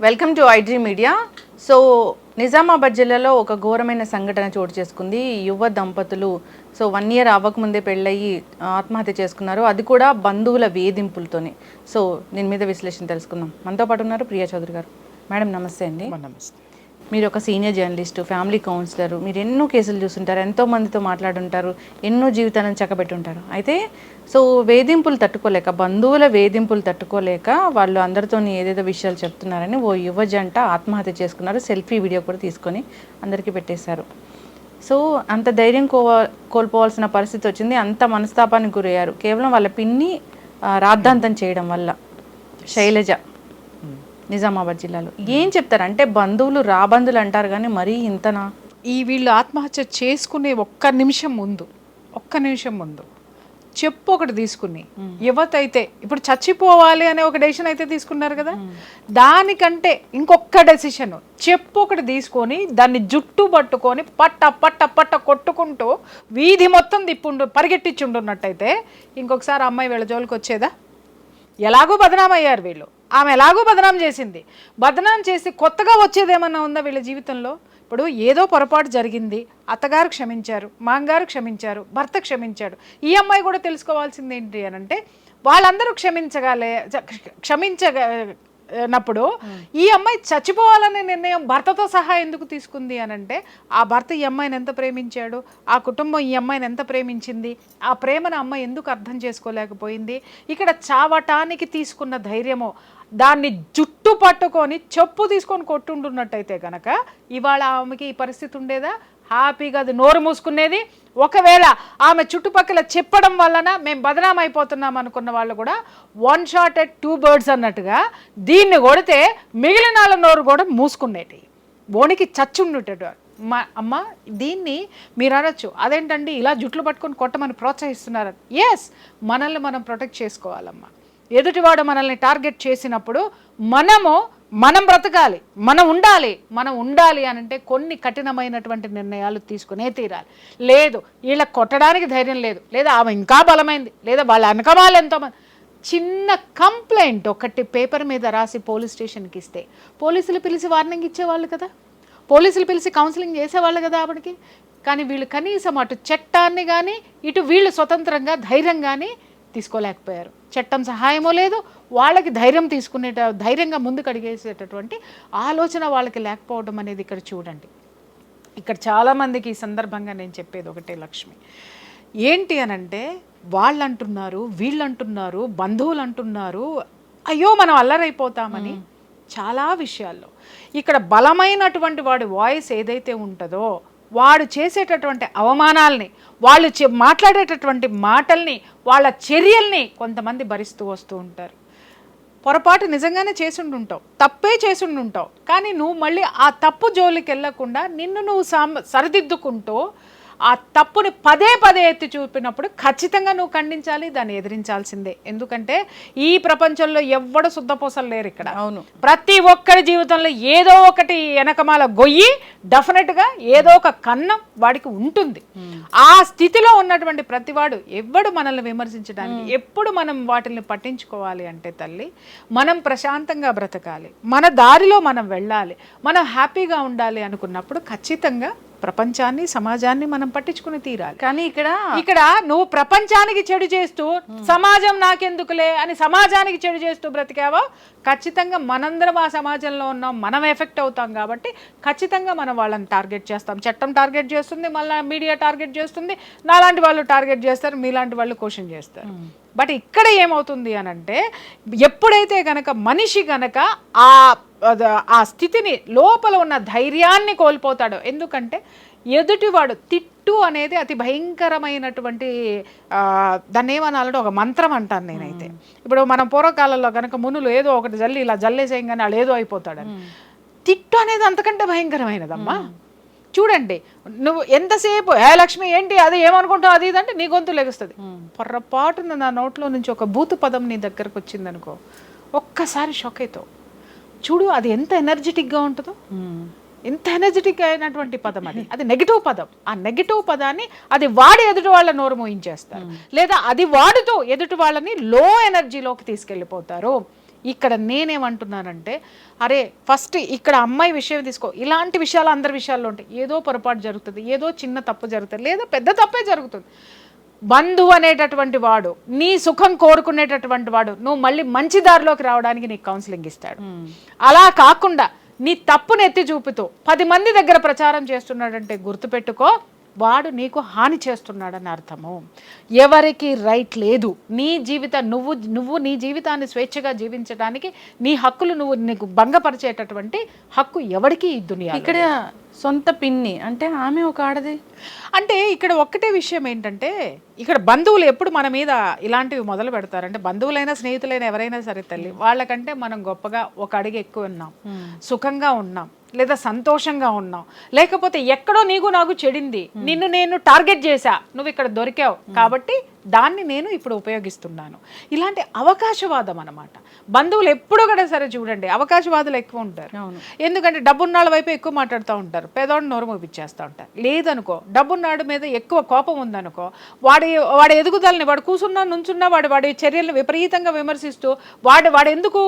Welcome to iDream media so Nizamabad జిల్లాలో ఒక ఘోరమైన సంఘటన చోటు చేసుకుంది. యువ దంపతులు సో వన్ ఇయర్ అవ్వకముందే పెళ్ళయి ఆత్మహత్య చేసుకున్నారు. అది కూడా బంధువుల వేధింపులతోనే. సో దీని మీద విశ్లేషణ తెలుసుకుందాం. మనతో పాటు ఉన్నారు ప్రియా చౌదరి గారు. మేడం నమస్తే అండి. నమస్తే. మీరు ఒక సీనియర్ జర్నలిస్టు ఫ్యామిలీ కౌన్సిలర్ మీరు ఎన్నో కేసులు చూస్తుంటారు ఎంతో మందితో మాట్లాడుంటారు ఎన్నో జీవితాలను చక్కబెట్టుంటారు. అయితే సో వేధింపులు తట్టుకోలేక బంధువుల వేధింపులు తట్టుకోలేక వాళ్ళు అందరితో ఏదేదో విషయాలు చెప్తున్నారని ఓ యువ జంట ఆత్మహత్య చేసుకున్నారు. సెల్ఫీ వీడియో కూడా తీసుకొని అందరికీ పెట్టేశారు. సో అంత ధైర్యం కో కోల్పోవాల్సిన పరిస్థితి వచ్చింది. అంత మనస్తాపానికి గురయ్యారు. కేవలం వాళ్ళ పిన్ని రాద్ధాంతం చేయడం వల్ల. శైలజ. నిజామాబాద్ జిల్లాలో. ఏం చెప్తారు? అంటే బంధువులు రాబంధువులు అంటారు కానీ మరీ ఇంతనా? ఈ వీళ్ళు ఆత్మహత్య చేసుకునే ఒక్క నిమిషం ముందు ఒక్క నిమిషం ముందు చెప్పు ఒకటి తీసుకుని. యువత అయితే ఇప్పుడు చచ్చిపోవాలి అనే ఒక డెసిషన్ అయితే తీసుకున్నారు కదా? దానికంటే ఇంకొక డెసిషన్ చెప్పు ఒకటి తీసుకొని దాన్ని జుట్టు పట్టుకొని పట్ట పట్ట పట్ట కొట్టుకుంటూ వీధి మొత్తం తిప్పుండు పరిగెట్టించుండున్నట్టయితే ఇంకొకసారి అమ్మాయి వీళ్ళ జోలికి వచ్చేదా? ఎలాగో బదనాం అయ్యారు వీళ్ళు. ఆమె ఎలాగో బదనాం చేసింది. బదనాం చేసి కొత్తగా వచ్చేదేమన్నా ఉందా వీళ్ళ జీవితంలో? ఇప్పుడు ఏదో పొరపాటు జరిగింది. అత్తగారు క్షమించారు మాంగారు క్షమించారు భర్త క్షమించాడు. ఈ అమ్మాయి కూడా తెలుసుకోవాల్సింది ఏంటి అని అంటే వాళ్ళందరూ క్షమించగలే క్షమించగ నప్పుడు ఈ అమ్మాయి చచ్చిపోవాలనే నిర్ణయం భర్తతో సహా ఎందుకు తీసుకుంది అని అంటే ఆ భర్త ఈ అమ్మాయిని ఎంత ప్రేమించాడు? ఆ కుటుంబం ఈ అమ్మాయిని ఎంత ప్రేమించింది? ఆ ప్రేమను అమ్మాయి ఎందుకు అర్థం చేసుకోలేకపోయింది? ఇక్కడ చావటానికి తీసుకున్న ధైర్యమో దాన్ని జుట్టు పట్టుకొని చెప్పు తీసుకొని కొట్టుంటున్నట్టయితే కనుక ఇవాళ ఆమెకి ఈ పరిస్థితి ఉండేదా? హ్యాపీగా అది నోరు మూసుకునేది ఒకవేళ ఆమె చుట్టుపక్కల చెప్పడం వలన మేము బదనాం అయిపోతున్నాం అనుకున్న వాళ్ళు కూడా one shot at two birds అన్నట్టుగా దీన్ని కొడితే మిగిలిన వాళ్ళ నోరు కూడా మూసుకునేటి. ఓనికి చచ్చుండుటడు. మా అమ్మ దీన్ని మీరు అనొచ్చు. అదేంటండి? ఇలా జుట్లు పట్టుకొని కొట్టమని ప్రోత్సహిస్తున్నారు. ఎస్ మనల్ని మనం ప్రొటెక్ట్ చేసుకోవాలమ్మా. ఎదుటివాడు మనల్ని టార్గెట్ చేసినప్పుడు మనము మనం బ్రతకాలి మనం ఉండాలి మనం ఉండాలి అని అంటే కొన్ని కఠినమైనటువంటి నిర్ణయాలు తీసుకునే తీరాలి. లేదు వీళ్ళ కొట్టడానికి ధైర్యం లేదు లేదా ఆమె ఇంకా బలమైంది లేదా వాళ్ళ వెనకమాలు ఎంతోమంది చిన్న కంప్లైంట్ ఒకటి పేపర్ మీద రాసి పోలీస్ స్టేషన్కి ఇస్తే పోలీసులు పిలిచి వార్నింగ్ ఇచ్చేవాళ్ళు కదా? పోలీసులు పిలిచి కౌన్సిలింగ్ చేసేవాళ్ళు కదా ఆవిడకి? కానీ వీళ్ళు కనీసం అటు చట్టాన్ని కానీ ఇటు వీళ్ళు స్వతంత్రంగా ధైర్యం కానీ తీసుకోలేకపోయారు. చట్టం సహాయమో లేదు వాళ్ళకి ధైర్యం తీసుకునే ధైర్యంగా ముందుకు అడిగేసేటటువంటి ఆలోచన వాళ్ళకి లేకపోవడం అనేది ఇక్కడ చూడండి. ఇక్కడ చాలామందికి ఈ సందర్భంగా నేను చెప్పేది ఒకటే లక్ష్మి. ఏంటి అనంటే వాళ్ళు అంటున్నారు వీళ్ళు అంటున్నారు బంధువులు అంటున్నారు అయ్యో మనం అల్లరైపోతామని చాలా విషయాల్లో. ఇక్కడ బలమైనటువంటి వాడి వాయిస్ ఏదైతే ఉంటుందో వాడు చేసేటటువంటి అవమానాల్ని వాళ్ళు చె మాట్లాడేటటువంటి మాటల్ని వాళ్ళ చర్యల్ని కొంతమంది భరిస్తూ వస్తూ ఉంటారు. పొరపాటు నిజంగానే చేసుండుంటావు. తప్పే చేసుండుంటావు. కానీ నువ్వు మళ్ళీ ఆ తప్పు జోలికి వెళ్ళకుండా నిన్ను నువ్వు సామ్ సరిదిద్దుకుంటూ ఆ తప్పుని పదే పదే ఎత్తి చూపినప్పుడు ఖచ్చితంగా నువ్వు ఖండించాలి దాన్ని ఎదిరించాల్సిందే. ఎందుకంటే ఈ ప్రపంచంలో ఎవ్వడు శుద్ధపూసలు లేరు ఇక్కడ. అవును. ప్రతి ఒక్కరి జీవితంలో ఏదో ఒకటి వెనకమాల గొయ్యి డెఫినెట్గా ఏదో ఒక కన్నం వాడికి ఉంటుంది. ఆ స్థితిలో ఉన్నటువంటి ప్రతివాడు ఎవ్వడు మనల్ని విమర్శించడానికి ఎప్పుడు మనం వాటిని పట్టించుకోవాలి అంటే తల్లి మనం ప్రశాంతంగా బ్రతకాలి. మన దారిలో మనం వెళ్ళాలి. మనం హ్యాపీగా ఉండాలి అనుకున్నప్పుడు ఖచ్చితంగా ప్రపంచాన్ని సమాజాన్ని మనం పట్టించుకుని తీరాలి. కానీ ఇక్కడ ఇక్కడ నువ్వు ప్రపంచానికి చెడు చేస్తూ సమాజం నాకెందుకులే అని సమాజానికి చెడు చేస్తూ బ్రతికావో ఖచ్చితంగా మనందరం ఆ సమాజంలో ఉన్నాం మనం ఎఫెక్ట్ అవుతాం కాబట్టి ఖచ్చితంగా మనం వాళ్ళని టార్గెట్ చేస్తాం. చట్టం టార్గెట్ చేస్తుంది మళ్ళీ మీడియా టార్గెట్ చేస్తుంది నాలాంటి వాళ్ళు టార్గెట్ చేస్తారు మీలాంటి వాళ్ళు క్వశ్చన్ చేస్తారు. బట్ ఇక్కడ ఏమవుతుంది అని అంటే ఎప్పుడైతే గనక మనిషి గనక ఆ ఆ స్థితిని లోపల ఉన్న ధైర్యాన్ని కోల్పోతాడో. ఎందుకంటే ఎదుటివాడు తిట్టు అనేది అతి భయంకరమైనటువంటి దాన్ని ఏమనాలంటే ఒక మంత్రం అంటాను నేనైతే. ఇప్పుడు మనం పూర్వకాలంలో కనుక మునులు ఏదో ఒకటి జల్లి ఇలా జల్లేసేయంగానే వాళ్ళు ఏదో అయిపోతాడని. తిట్టు అనేది అంతకంటే భయంకరమైనదమ్మా. చూడండి నువ్వు ఎంతసేపు ఏ లక్ష్మి ఏంటి అది ఏమనుకుంటావు అది ఇది అంటే నీ గొంతు లెగుస్తుంది. పొర్రపాటున నా నోట్లో నుంచి ఒక బూతు పదం నీ దగ్గరకు వచ్చిందనుకో ఒక్కసారి షాక్ అవుతావు చూడు అది ఎంత ఎనర్జెటిక్గా ఉంటుందో. ఎంత ఎనర్జెటిక్ అయినటువంటి పదం అది. అది నెగిటివ్ పదం. ఆ నెగిటివ్ పదాన్ని అది వాడి ఎదుటి వాళ్ళ నోరు మోయించేస్తారు. లేదా అది వాడుతూ ఎదుటి వాళ్ళని లో ఎనర్జీలోకి తీసుకెళ్ళిపోతారు. ఇక్కడ నేనేమంటున్నానంటే అరే ఫస్ట్ ఇక్కడ అమ్మాయి విషయం తీసుకో. ఇలాంటి విషయాలు అందరి విషయాల్లో ఉంటాయి. ఏదో పొరపాటు జరుగుతుంది ఏదో చిన్న తప్పు జరుగుతుంది లేదా పెద్ద తప్పే జరుగుతుంది. బంధువు అనేటటువంటి వాడు నీ సుఖం కోరుకునేటటువంటి వాడు నువ్వు మళ్ళీ మంచి దారిలోకి రావడానికి నీకు కౌన్సిలింగ్ ఇస్తాడు. అలా కాకుండా నీ తప్పును ఎత్తి చూపుతూ పది మంది దగ్గర ప్రచారం చేస్తున్నాడంటే గుర్తుపెట్టుకో వాడు నీకు హాని చేస్తున్నాడని అర్థము. ఎవరికి రైట్ లేదు. నీ జీవితం నువ్వు నువ్వు నీ జీవితాన్ని స్వేచ్ఛగా జీవించడానికి నీ హక్కులు నువ్వు నీకు భంగపరిచేటటువంటి హక్కు ఎవరికి ఈ దునియా ఇక్కడ సొంత పిన్ని. అంటే ఆమె ఒక ఆడది? అంటే ఇక్కడ ఒక్కటే విషయం ఏంటంటే ఇక్కడ బంధువులు ఎప్పుడు మన మీద ఇలాంటివి మొదలు పెడతారంటే బంధువులైనా స్నేహితులైనా ఎవరైనా సరే తల్లి వాళ్ళకంటే మనం గొప్పగా ఒక అడిగి ఎక్కువ ఉన్నాం. సుఖంగా ఉన్నాం. లేదా సంతోషంగా ఉన్నాం. లేకపోతే ఎక్కడో నీకు నాకు చెడింది. నిన్ను నేను టార్గెట్ చేశా. నువ్వు ఇక్కడ దొరికావు. కాబట్టి దాన్ని నేను ఇప్పుడు ఉపయోగిస్తున్నాను. ఇలాంటి అవకాశవాదం అన్నమాట. బంధువులు ఎప్పుడు కూడా సరే చూడండి అవకాశవాదులు ఎక్కువ ఉంటారు. అవును. ఎందుకంటే డబ్బున్నాళ్ళ వైపు ఎక్కువ మాట్లాడుతూ ఉంటారు. పేదవాడిని నోరు మూపించేస్తూ ఉంటారు. లేదనుకో డబ్బున్నాడు మీద ఎక్కువ కోపం ఉందనుకో వాడి వాడి ఎదుగుదలని వాడు కూసున్నా నుంచున్నా వాడి వాడి చర్యలను విపరీతంగా విమర్శిస్తూ వాడు వాడు ఎందుకు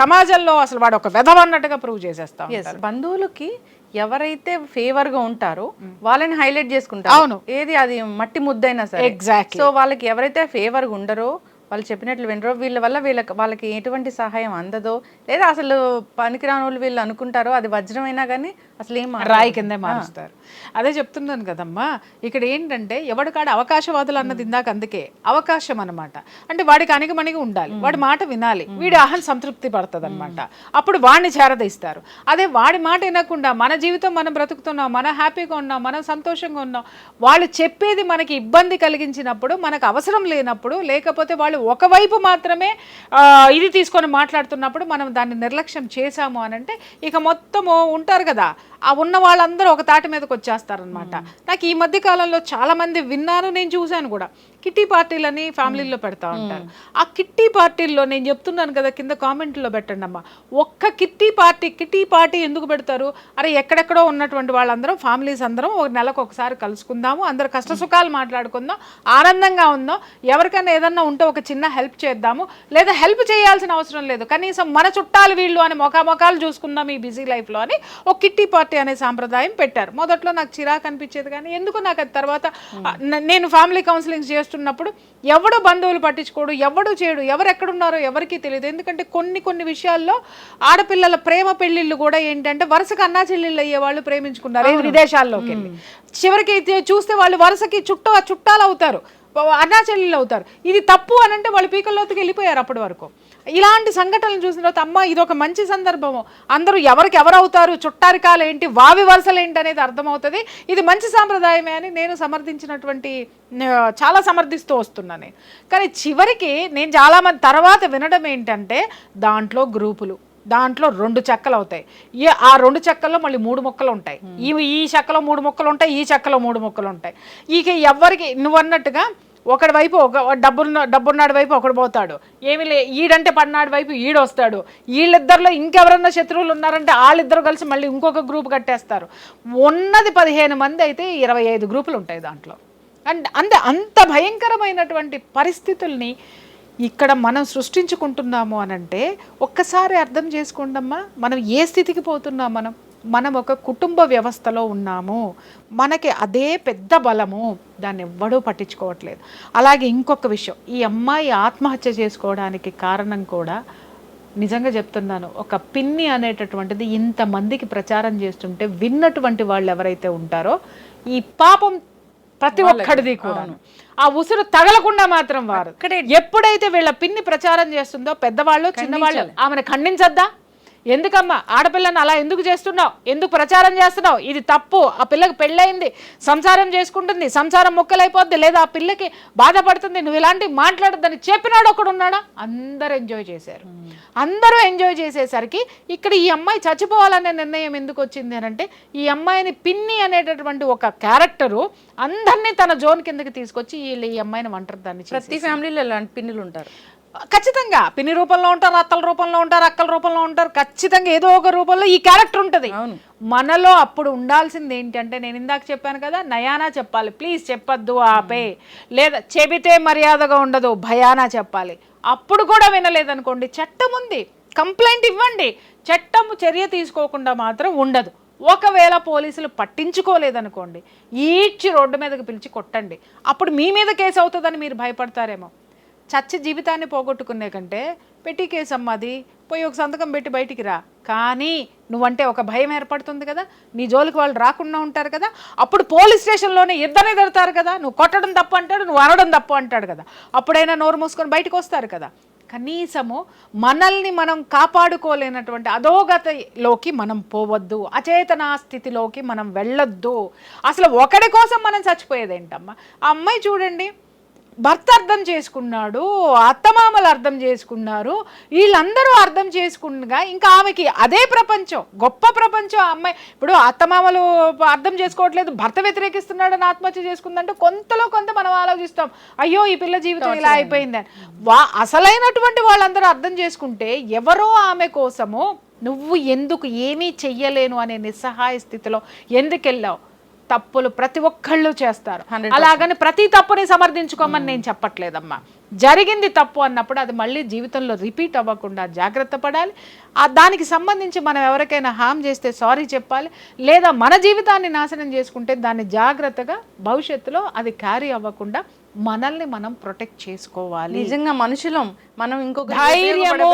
సమాజంలో అసలు వాడు ఒక వెధవ అన్నట్టుగా ప్రూవ్ చేసేస్తా బంధువులకి ఎవరైతే ఫేవర్గా ఉంటారో వాళ్ళని హైలైట్ చేసుకుంటారు అవును. ఏది అది మట్టి ముద్దైనా సరే Exactly. సో వాళ్ళకి ఎవరైతే ఫేవర్గా ఉండరో వాళ్ళు చెప్పినట్లు వినరో వీళ్ళ వల్ల వీళ్ళకి వాళ్ళకి ఎటువంటి సహాయం అందదో లేదా అసలు పనికిరాని వాళ్ళు వీళ్ళు అనుకుంటారో అది వజ్రమైనా కానీ అసలు ఏం. రాయి కిందే మారుస్తారు. అదే చెప్తున్నాను కదమ్మా ఇక్కడ ఏంటంటే ఎవడు కాడ అవకాశవాదులు అన్నది ఇందాక అందుకే అవకాశం అన్నమాట. అంటే వాడికి అణిగమణిగి ఉండాలి వాడి మాట వినాలి వీడి అహం సంతృప్తి పడుతుంది అనమాట అప్పుడు వాడిని చేరదీస్తారు అదే వాడి మాట వినకుండా మన జీవితం మనం బ్రతుకుతున్నాం మన హ్యాపీగా ఉన్నాం మనం సంతోషంగా ఉన్నాం వాళ్ళు చెప్పేది మనకి ఇబ్బంది కలిగించినప్పుడు మనకు అవసరం లేనప్పుడు లేకపోతే వాళ్ళు ఒకవైపు మాత్రమే ఇది తీసుకొని మాట్లాడుతున్నప్పుడు మనం దాన్ని నిర్లక్ష్యం చేశాము అని అంటే ఇక మొత్తము ఉంటారు కదా. ఆ ఉన్న వాళ్ళందరూ ఒక తాటి మీదకి వచ్చేస్తారనమాట నాకు ఈ మధ్య కాలంలో చాలా మంది విన్నారు నేను చూశాను కూడా. కిట్టి పార్టీలని ఫ్యామిలీలో పెడతా ఉంటారు. ఆ కిట్టి పార్టీల్లో నేను చెప్తున్నాను కదా కింద కామెంట్లో పెట్టండి అమ్మా. ఒక్క కిట్టి పార్టీ కిట్టి పార్టీ ఎందుకు పెడతారు? అరే ఎక్కడెక్కడో ఉన్నటువంటి వాళ్ళందరం ఫ్యామిలీస్ అందరం ఒక నెలకు ఒకసారి కలుసుకుందాము అందరు కష్ట సుఖాలు మాట్లాడుకుందాం ఆనందంగా ఉందాం. ఎవరికైనా ఏదన్నా ఉంటే ఒక చిన్న హెల్ప్ చేద్దాము. లేదా హెల్ప్ చేయాల్సిన అవసరం లేదు. కనీసం మన చుట్టాలు వీళ్ళు అని మొఖామొఖాలు చూసుకుందాం ఈ బిజీ లైఫ్లో అని ఒక కిట్టి పార్టీ అనే సాంప్రదాయం పెట్టారు. మొదట్లో నాకు చిరాకు అనిపించేది కానీ ఎందుకు నాకు అది తర్వాత నేను ఫ్యామిలీ కౌన్సిలింగ్ చేస్తున్నప్పుడు ఎవడు బంధువులు పట్టించుకోడు ఎవడు చేయడు ఎవరు ఎక్కడున్నారో ఎవరికీ తెలియదు. ఎందుకంటే కొన్ని కొన్ని విషయాల్లో ఆడపిల్లల ప్రేమ పెళ్ళిళ్ళు కూడా ఏంటంటే వరుసగా అన్నా చెల్లెళ్ళు అయ్యే వాళ్ళు ప్రేమించుకున్నారు విదేశాల్లోకి వెళ్ళి. చివరికి చూస్తే వాళ్ళు వరుసకి చుట్ట చుట్టాలు అవుతారు. అన్నా చెల్లెళ్ళు అవుతారు. ఇది తప్పు అని అంటే వాళ్ళు పీకల్లోకి వెళ్ళిపోయారు అప్పటి వరకు. ఇలాంటి సంఘటనలు చూసిన తర్వాత అమ్మ ఇది ఒక మంచి సందర్భము. అందరూ ఎవరికి ఎవరు అవుతారు చుట్టారికాలు ఏంటి వావి వరుసలు ఏంటి అనేది అర్థమవుతుంది. ఇది మంచి సాంప్రదాయమే అని నేను సమర్థించినటువంటి చాలా సమర్థిస్తూ వస్తున్నాను నేను. కానీ చివరికి నేను చాలామంది తర్వాత వినడం ఏంటంటే దాంట్లో గ్రూపులు. దాంట్లో రెండు చెక్కలు అవుతాయి. ఈ ఆ రెండు చెక్కల్లో మళ్ళీ మూడు మొక్కలు ఉంటాయి. ఈ ఈ చెక్కలో మూడు మొక్కలు ఉంటాయి ఈ చెక్కలో మూడు మొక్కలు ఉంటాయి. ఇక ఎవరికి నువ్వు అన్నట్టుగా ఒకడి వైపు ఒక డబ్బున్న డబ్బున్నాడు వైపు ఒకడు పోతాడు. ఏమి లే ఈడంటే పడినాడు వైపు ఈడొస్తాడు. వీళ్ళిద్దరిలో ఇంకెవరన్నా శత్రువులు ఉన్నారంటే వాళ్ళిద్దరు కలిసి మళ్ళీ ఇంకొక గ్రూప్ కట్టేస్తారు. ఉన్నది పదిహేను మంది అయితే ఇరవై ఐదు గ్రూపులు ఉంటాయి దాంట్లో. అండ్ అంత అంత భయంకరమైనటువంటి పరిస్థితుల్ని ఇక్కడ మనం సృష్టించుకుంటున్నాము అని అంటే ఒక్కసారి అర్థం చేసుకోండమ్మా మనం ఏ స్థితికి పోతున్నాం మనం? మనం ఒక కుటుంబ వ్యవస్థలో ఉన్నాము మనకి అదే పెద్ద బలము దాన్ని ఎవ్వడూ పట్టించుకోవట్లేదు. అలాగే ఇంకొక విషయం ఈ అమ్మాయి ఆత్మహత్య చేసుకోవడానికి కారణం కూడా నిజంగా చెప్తున్నాను ఒక పిన్ని అనేటటువంటిది ఇంతమందికి ప్రచారం చేస్తుంటే విన్నటువంటి వాళ్ళు ఎవరైతే ఉంటారో ఈ పాపం ప్రతి ఒక్కడిది కూడా ఆ ఉసురు తగలకుండా మాత్రం వారు. ఎప్పుడైతే వీళ్ళ పిన్ని ప్రచారం చేస్తుందో పెద్దవాళ్ళు చిన్నవాళ్ళు ఆమెను ఖండించద్దా? ఎందుకమ్మా? ఆడపిల్లను అలా ఎందుకు చేస్తున్నావు? ఎందుకు ప్రచారం చేస్తున్నావు? ఇది తప్పు. ఆ పిల్లకి పెళ్ళయింది. సంసారం చేసుకుంటుంది. సంసారం మొక్కలైపోద్ది. లేదా ఆ పిల్లకి బాధపడుతుంది. నువ్వు ఇలాంటి మాట్లాడద్దని చెప్పినాడు ఒకడు ఉన్నాడా? అందరూ ఎంజాయ్ చేశారు. అందరూ ఎంజాయ్ చేసేసరికి ఇక్కడ ఈ అమ్మాయి చచ్చిపోవాలనే నిర్ణయం ఎందుకు వచ్చింది అని అంటే ఈ అమ్మాయిని పిన్ని అనేటటువంటి ఒక క్యారెక్టరు అందరినీ తన జోన్ కిందకి తీసుకొచ్చి వీళ్ళు ఈ అమ్మాయిని ఒంటరి దాన్ని ప్రతి ఫ్యామిలీలో ఇలాంటి పిన్నులు ఉంటారు. ఖచ్చితంగా. పిన్ని రూపంలో ఉంటారు అత్తల రూపంలో ఉంటారు అక్కల రూపంలో ఉంటారు. ఖచ్చితంగా ఏదో ఒక రూపంలో ఈ క్యారెక్టర్ ఉంటుంది. మనలో అప్పుడు ఉండాల్సింది ఏంటంటే నేను ఇందాక చెప్పాను కదా నయానా చెప్పాలి. ప్లీజ్ చెప్పొద్దు ఆపే. లేదా చెబితే మర్యాదగా ఉండదు భయానా చెప్పాలి. అప్పుడు కూడా వినలేదనుకోండి చట్టం ఉంది. కంప్లైంట్ ఇవ్వండి. చట్టం చర్య తీసుకోకుండా మాత్రం ఉండదు. ఒకవేళ పోలీసులు పట్టించుకోలేదనుకోండి ఈడ్చి రోడ్డు మీదకి పిలిచి కొట్టండి. అప్పుడు మీ మీద కేసు అవుతుందని మీరు భయపడతారేమో. చచ్చి జీవితాన్ని పోగొట్టుకునే కంటే పెట్టి కేసు అమ్మాది పోయి ఒక సంతకం పెట్టి బయటికి రా. కానీ నువ్వంటే ఒక భయం ఏర్పడుతుంది కదా. నీ జోలికి వాళ్ళు రాకుండా ఉంటారు కదా. అప్పుడు పోలీస్ స్టేషన్లోనే ఇద్దరే తిడతారు కదా. నువ్వు కొట్టడం తప్పు అంటాడు నువ్వు అనడం తప్పు అంటాడు కదా. అప్పుడైనా నోరు మూసుకొని బయటకు వస్తారు కదా. కనీసము మనల్ని మనం కాపాడుకోలేనటువంటి అధోగతలోకి మనం పోవద్దు. అచేతన స్థితిలోకి మనం వెళ్ళొద్దు. అసలు ఒకడి కోసం మనం చచ్చిపోయేదేంటమ్మా? ఆ అమ్మాయి చూడండి. భర్త అర్థం చేసుకున్నాడు అత్తమామలు అర్థం చేసుకున్నారు వీళ్ళందరూ అర్థం చేసుకున్నగా ఇంకా ఆమెకి అదే ప్రపంచం గొప్ప ప్రపంచం. అమ్మాయి ఇప్పుడు అత్తమామలు అర్థం చేసుకోవట్లేదు భర్త వ్యతిరేకిస్తున్నాడని ఆత్మహత్య చేసుకుందంటే కొంతలో కొంత మనం ఆలోచిస్తాం అయ్యో ఈ పిల్ల జీవితం ఇలా అయిపోయిందని. వా అసలైనటువంటి వాళ్ళందరూ అర్థం చేసుకుంటే ఎవరో ఆమె కోసము నువ్వు ఎందుకు ఏమీ చెయ్యలేను అనే నిస్సహాయ స్థితిలో ఎందుకు వెళ్ళావు తప్పులు ప్రతి ఒక్కళ్ళు చేస్తారు. అలాగని ప్రతి తప్పుని సమర్థించుకోమని నేను చెప్పట్లేదమ్మా. జరిగింది తప్పు అన్నప్పుడు అది మళ్ళీ జీవితంలో రిపీట్ అవ్వకుండా జాగ్రత్త పడాలి. ఆ దానికి సంబంధించి మనం ఎవరికైనా హామ్ చేస్తే సారీ చెప్పాలి. లేదా మన జీవితాన్ని నాశనం చేసుకుంటే దాన్ని జాగ్రత్తగా భవిష్యత్తులో అది క్యారీ అవ్వకుండా మనల్ని మనం ప్రొటెక్ట్ చేసుకోవాలి. నిజంగా మనుషులం మనం ఇంకొక ధైర్యము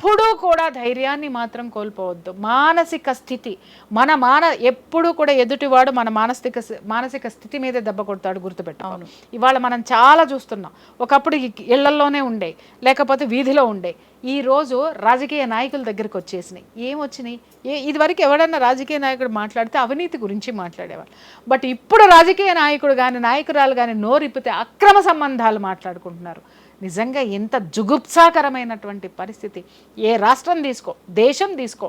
ఎప్పుడూ కూడా ధైర్యాన్ని మాత్రం కోల్పోవద్దు. మానసిక స్థితి మన మాన ఎప్పుడూ కూడా ఎదుటివాడు మన మానసిక మానసిక స్థితి మీదే దెబ్బ కొడతాడు గుర్తుపెట్టుకోను ఇవాళ మనం చాలా చూస్తున్నాం. ఒకప్పుడు ఈ ఇళ్ళల్లోనే ఉండే లేకపోతే వీధిలో ఉండే. ఈ రోజు రాజకీయ నాయకుల దగ్గరికి వచ్చేసినాయి. ఏం వచ్చినాయి? ఏ ఇదివరకు ఎవడన్నా రాజకీయ నాయకుడు మాట్లాడితే అవినీతి గురించి మాట్లాడేవాళ్ళు. బట్ ఇప్పుడు రాజకీయ నాయకుడు కానీ నాయకురాలు కానీ నోరిప్పితే అక్రమ సంబంధాలు మాట్లాడుకుంటున్నారు. నిజంగా ఎంత జుగుప్సాకరమైనటువంటి పరిస్థితి. ఏ రాష్ట్రం తీసుకో దేశం తీసుకో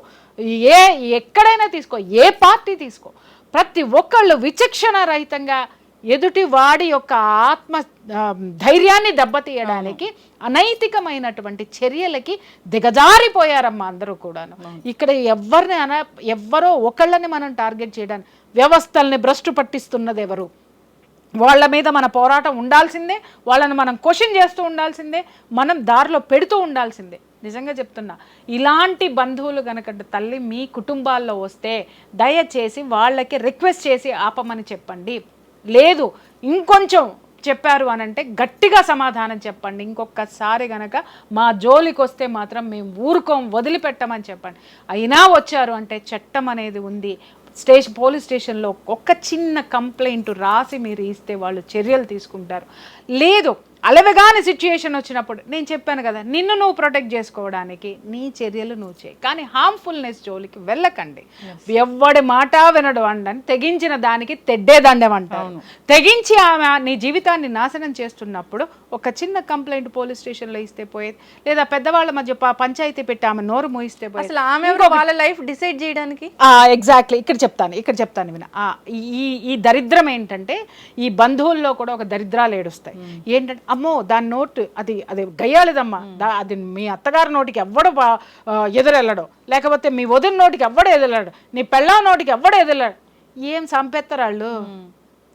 ఏ ఎక్కడైనా తీసుకో ఏ పార్టీ తీసుకో. ప్రతి ఒక్కళ్ళు విచక్షణ రహితంగా ఎదుటి వాడి యొక్క ఆత్మ ధైర్యాన్ని దెబ్బతీయడానికి అనైతికమైనటువంటి చర్యలకి దిగజారిపోయారమ్మా అందరూ కూడాను. ఇక్కడ ఎవరిని అన ఎవ్వరో ఒకళ్ళని మనం టార్గెట్ చేయడానికి వ్యవస్థల్ని భ్రష్టు పట్టిస్తున్నది ఎవరు? వాళ్ళ మీద మన పోరాటం ఉండాల్సిందే వాళ్ళని మనం క్వశ్చన్ చేస్తూ ఉండాల్సిందే మనం దారిలో పెడుతూ ఉండాల్సిందే. నిజంగా చెప్తున్నా ఇలాంటి బంధువులు కనుక తల్లి మీ కుటుంబాల్లో వస్తే దయచేసి వాళ్ళకి రిక్వెస్ట్ చేసి ఆపమని చెప్పండి. లేదు ఇంకొంచెం చెప్పారు అని అంటే గట్టిగా సమాధానం చెప్పండి. ఇంకొకసారి గనక మా జోలికి వస్తే మాత్రం మేము ఊరుకోం వదిలిపెట్టమని చెప్పండి. అయినా వచ్చారు అంటే చట్టం అనేది ఉంది. స్టేషన్ పోలీస్ స్టేషన్లో ఒక్క చిన్న కంప్లైంట్ రాసి మీరు ఇస్తే వాళ్ళు చర్యలు తీసుకుంటారు. లేదు అలవగాని సిచ్యుయేషన్ వచ్చినప్పుడు నేను చెప్పాను కదా నిన్ను నువ్వు ప్రొటెక్ట్ చేసుకోవడానికి నీ చర్యలు నువ్వు చేయి. కానీ హార్మ్ఫుల్నెస్ జోలికి వెళ్ళకండి. ఎవ్వడి మాట వినడు అండని తెగించిన దానికి తెడ్డేదండం అంటారు. తెగించి ఆమె నీ జీవితాన్ని నాశనం చేస్తున్నప్పుడు ఒక చిన్న కంప్లైంట్ పోలీస్ స్టేషన్లో ఇస్తే పోయేది లేదా పెద్దవాళ్ళ మధ్య పంచాయతీ పెట్టి ఆమె నోరు మూయిస్తే పోయేది. అసలు ఆమె ఎవరు? వాళ్ళ లైఫ్ డిసైడ్ చేయడానికి? ఎగ్జాక్ట్లీ ఇక్కడ చెప్తాను ఇక్కడ చెప్తాను విన. ఈ ఈ దరిద్రం ఏంటంటే ఈ బంధువుల్లో కూడా ఒక దరిద్రాలు ఏడుస్తాయి. ఏంటంటే అమ్మో దాని నోటు అది అది గయ్యాలిదమ్మా దా- అది మీ అత్తగారి నోటికి ఎవ్వడు ఎదురెళ్ళడు. లేకపోతే మీ వదిన నోటికి ఎవ్వడు ఎదురెళ్ళడు. నీ పెళ్ళా నోటికి ఎవ్వడు ఎదురెళ్ళడు. ఏం చంపేస్తారు వాళ్ళు?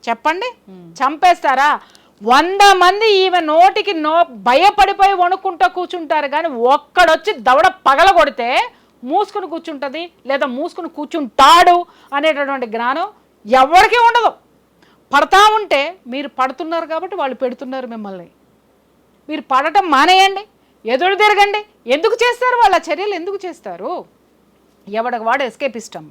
చెప్పండి. చంపేస్తారా? వంద మంది ఈమె నోటికి నో భయపడిపోయి వణుక్కుంటూ కూర్చుంటారు కానీ ఒక్కడొచ్చి దవడ పగల కొడితే మూసుకుని కూర్చుంటుంది లేదా మూసుకుని కూర్చుంటాడు అనేటటువంటి జ్ఞానం ఎవరికీ ఉండదు. పడతా ఉంటే మీరు పడుతున్నారు కాబట్టి వాళ్ళు పెడుతున్నారు మిమ్మల్ని. మీరు పడటం మానేయండి ఎదురు తిరగండి. ఎందుకు చేస్తారు వాళ్ళ చర్యలు? ఎందుకు చేస్తారు? ఎవడికి వాడు ఎస్కేపిస్ట్ అమ్మ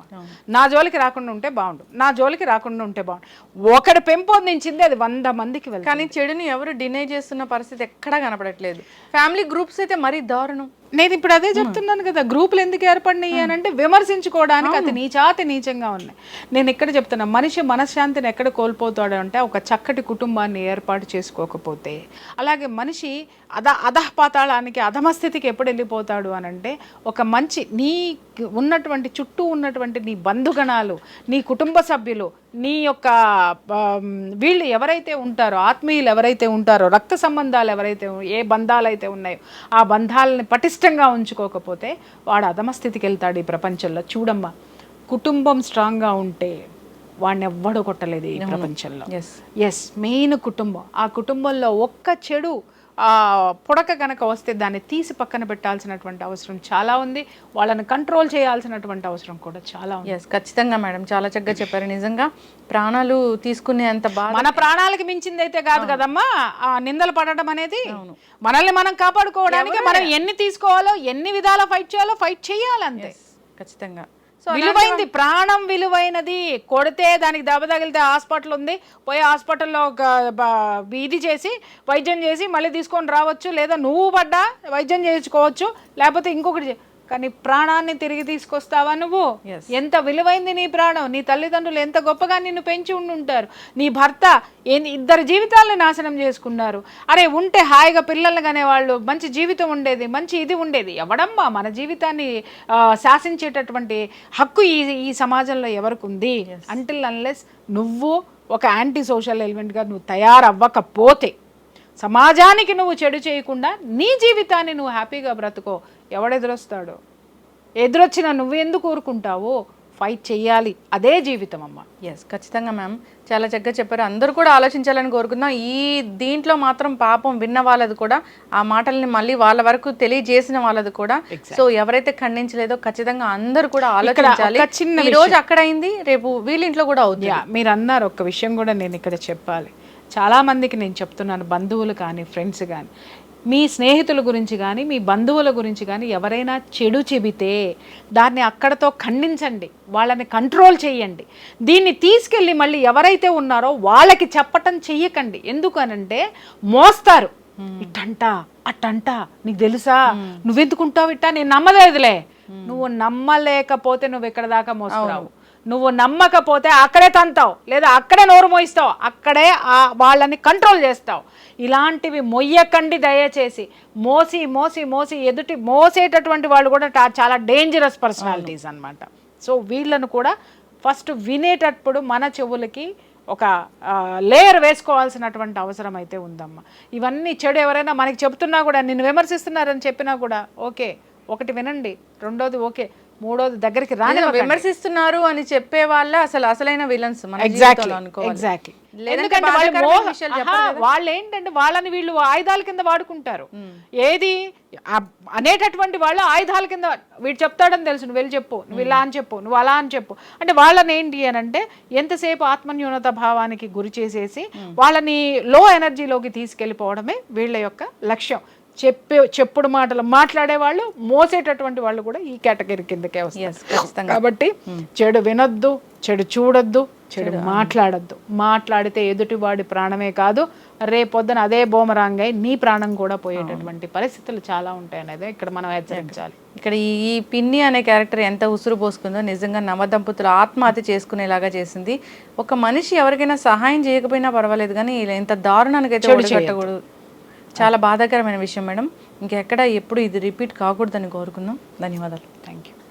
నా జోలికి రాకుండా ఉంటే బాగుండు. నా జోలికి రాకుండా ఉంటే బాగుండు. ఒకటి పెంపొందించింది అది వంద మందికి వెళ్తుంది. కానీ చెడుని ఎవరు డినై చేస్తున్న పరిస్థితి ఎక్కడా కనపడట్లేదు. ఫ్యామిలీ గ్రూప్స్ అయితే మరీ దారుణం. నేను ఇప్పుడు అదే చెప్తున్నాను కదా గ్రూపులు ఎందుకు ఏర్పడినాయి అని అంటే విమర్శించుకోవడానికి అది నీచాతి నీచంగా ఉన్నాయి. నేను ఇక్కడ చెప్తున్నా మనిషి మనశ్శాంతిని ఎక్కడ కోల్పోతాడు అంటే ఒక చక్కటి కుటుంబాన్ని ఏర్పాటు చేసుకోకపోతే. అలాగే మనిషి అధ అధపాతాళానికి అధమస్థితికి ఎప్పుడు వెళ్ళిపోతాడు అని అంటే ఒక మంచి నీ ఉన్నటువంటి చుట్టూ ఉన్నటువంటి నీ బంధుగణాలు నీ కుటుంబ సభ్యులు నీ యొక్క వీళ్ళు ఎవరైతే ఉంటారో ఆత్మీయులు ఎవరైతే ఉంటారో రక్త సంబంధాలు ఎవరైతే ఏ బంధాలు అయితే ఉన్నాయో ఆ బంధాలని పటిష్టంగా ఉంచుకోకపోతే వాడు అధమ స్థితికి వెళ్తాడు ఈ ప్రపంచంలో. చూడమ్మా కుటుంబం స్ట్రాంగ్గా ఉంటే వాడిని ఎవ్వడు కొట్టలేదు ఈ ప్రపంచంలో. ఎస్ ఎస్ మెయిన్ కుటుంబం. ఆ కుటుంబంలో ఒక్క చెడు పుడక గనక వస్తే దాన్ని తీసి పక్కన పెట్టాల్సినటువంటి అవసరం చాలా ఉంది. వాళ్ళని కంట్రోల్ చేయాల్సినటువంటి అవసరం కూడా చాలా ఉంది. ఎస్ ఖచ్చితంగా మేడం. చాలా చక్కగా చెప్పారు. నిజంగా ప్రాణాలు తీసుకునే అంత బాధ మన ప్రాణాలకి మించింది అయితే కాదు కదమ్మా. ఆ నిందలు పడటం అనేది మనల్ని మనం కాపాడుకోవడానికి మనం ఎన్ని తీసుకోవాలో ఎన్ని విధాల ఫైట్ చేయాలో ఫైట్ చేయాలి అంతే ఖచ్చితంగా. విలువైంది ప్రాణం విలువైనది. కొడితే దానికి దెబ్బ తగిలితే హాస్పిటల్ ఉంది. పోయి హాస్పిటల్లో ఒక ఇది చేసి వైద్యం చేసి మళ్ళీ తీసుకొని రావచ్చు. లేదా నువ్వు పడ్డా వైద్యం చేయించుకోవచ్చు. లేకపోతే ఇంకొకటి కానీ ప్రాణాన్ని తిరిగి తీసుకొస్తావా నువ్వు. ఎంత విలువైంది నీ ప్రాణం? నీ తల్లిదండ్రులు ఎంత గొప్పగా నిన్ను పెంచి ఉండి ఉంటారు నీ భర్త ఏంది ఇద్దరు జీవితాలను నాశనం చేసుకున్నారు? అరే ఉంటే హాయిగా పిల్లల్ని కనే వాళ్ళు మంచి జీవితం ఉండేది మంచి ఇది ఉండేది. ఎవడమ్మా మన జీవితాన్ని శాసించేటటువంటి హక్కు ఈ ఈ సమాజంలో ఎవరికి ఉంది అంటిల్ అన్లెస్ నువ్వు ఒక యాంటీ సోషల్ ఎలిమెంట్గా నువ్వు తయారవ్వకపోతే సమాజానికి నువ్వు చెడు చేయకుండా నీ జీవితాన్ని నువ్వు హ్యాపీగా బ్రతుకో. ఎవడెదురొస్తాడు? ఎదురొచ్చినా నువ్వు ఎందుకు ఊరుకుంటావు? ఫైట్ చెయ్యాలి. అదే జీవితం అమ్మ. ఎస్ ఖచ్చితంగా మ్యామ్ చాలా చక్కగా చెప్పారు. అందరూ కూడా ఆలోచించాలని కోరుకుందాం. ఈ దీంట్లో మాత్రం పాపం విన్న వాళ్ళది కూడా ఆ మాటల్ని మళ్ళీ వాళ్ళ వరకు తెలియజేసిన వాళ్ళది కూడా. సో ఎవరైతే ఖండించలేదో ఖచ్చితంగా అందరూ కూడా ఆలోచించాలి ఒక చిన్న ఈ రోజు అక్కడ అయింది రేపు వీళ్ళ ఇంట్లో కూడా అవుతుంది. మీరు అన్నారు ఒక్క విషయం కూడా నేను ఇక్కడ చెప్పాలి. చాలామందికి నేను చెప్తున్నాను బంధువులు కానీ ఫ్రెండ్స్ కానీ. మీ స్నేహితుల గురించి కానీ మీ బంధువుల గురించి కానీ ఎవరైనా చెడు చెబితే దాన్ని అక్కడతో ఖండించండి వాళ్ళని కంట్రోల్ చేయండి. దీన్ని తీసుకెళ్ళి మళ్ళీ ఎవరైతే ఉన్నారో వాళ్ళకి చెప్పటం చెయ్యకండి. ఎందుకనంటే మోస్తారు. ఇట్టంట అట్టంట నీకు తెలుసా? నువ్వెందుకుంటావు ఇట్టా? నేను నమ్మలేదులే. నువ్వు నమ్మలేకపోతే నువ్వు ఇక్కడ దాకా మోస్తున్నావు నువ్వు నమ్మకపోతే అక్కడే తంతావు లేదా అక్కడే నోరు మోయిస్తావు అక్కడే ఆ వాళ్ళని కంట్రోల్ చేస్తావు. ఇలాంటివి మొయ్యకండి దయచేసి. మోసి మోసి మోసి ఎదుటి మోసేటటువంటి వాళ్ళు కూడా చాలా డేంజరస్ పర్సనాలిటీస్ అన్నమాట. సో వీళ్ళను కూడా ఫస్ట్ వినేటప్పుడు మన చెవులకి ఒక లేయర్ వేసుకోవాల్సినటువంటి అవసరం అయితే ఉందమ్మా. ఇవన్నీ చెడు ఎవరైనా మనకి చెప్తున్నా కూడా నిన్ను విమర్శిస్తున్నారని చెప్పినా కూడా ఓకే ఒకటి వినండి రెండోది ఓకే. మూడోది దగ్గరికి రాని విమర్శిస్తున్నారు అని చెప్పే వాళ్ళ అసలు అసలైన విలన్స్ ఎగ్జాక్ట్లీ ఎందుకంటే వాళ్ళు ఏంటంటే వాళ్ళని వీళ్ళు ఆయుధాల కింద వాడుకుంటారు. ఏది? అనేటటువంటి వాళ్ళు ఆయుధాల కింద వీడు చెప్తాడని తెలుసు. నువ్వు వెళ్ళి చెప్పు. నువ్వు ఇలా అని చెప్పు. నువ్వు అలా అని చెప్పు. అంటే వాళ్ళని ఏంటి అని అంటే ఎంతసేపు ఆత్మన్యూనత భావానికి గురి చేసేసి వాళ్ళని లో ఎనర్జీలోకి తీసుకెళ్ళిపోవడమే వీళ్ళ యొక్క లక్ష్యం. చెప్పే చెప్పుడు మాటలు మాట్లాడే వాళ్ళు మోసేటటువంటి వాళ్ళు కూడా ఈ కేటగిరీ కిందకే వస్తారు. కాబట్టి చెడు వినొద్దు చెడు చూడొద్దు చెడు మాట్లాడొద్దు. మాట్లాడితే ఎదుటివాడి ప్రాణమే కాదు రేపొద్దున అదే బోమరాంగ్ నీ ప్రాణం కూడా పోయేటటువంటి పరిస్థితులు చాలా ఉంటాయి అనేది ఇక్కడ మనం హెచ్చరించాలి. ఇక్కడ ఈ పిన్ని అనే క్యారెక్టర్ ఎంత ఉసురు పోసుకుందో నిజంగా నవదంపతులు ఆత్మహత్య చేసుకునేలాగా చేసింది. ఒక మనిషి ఎవరికైనా సహాయం చేయకపోయినా పర్వాలేదు కానీ ఇంత దారుణానికి అయితే చాలా బాధాకరమైన విషయం మేడం. ఇంకెక్కడ ఎప్పుడు ఇది రిపీట్ కాకూడదని కోరుకుందాం. ధన్యవాదాలు. Thank you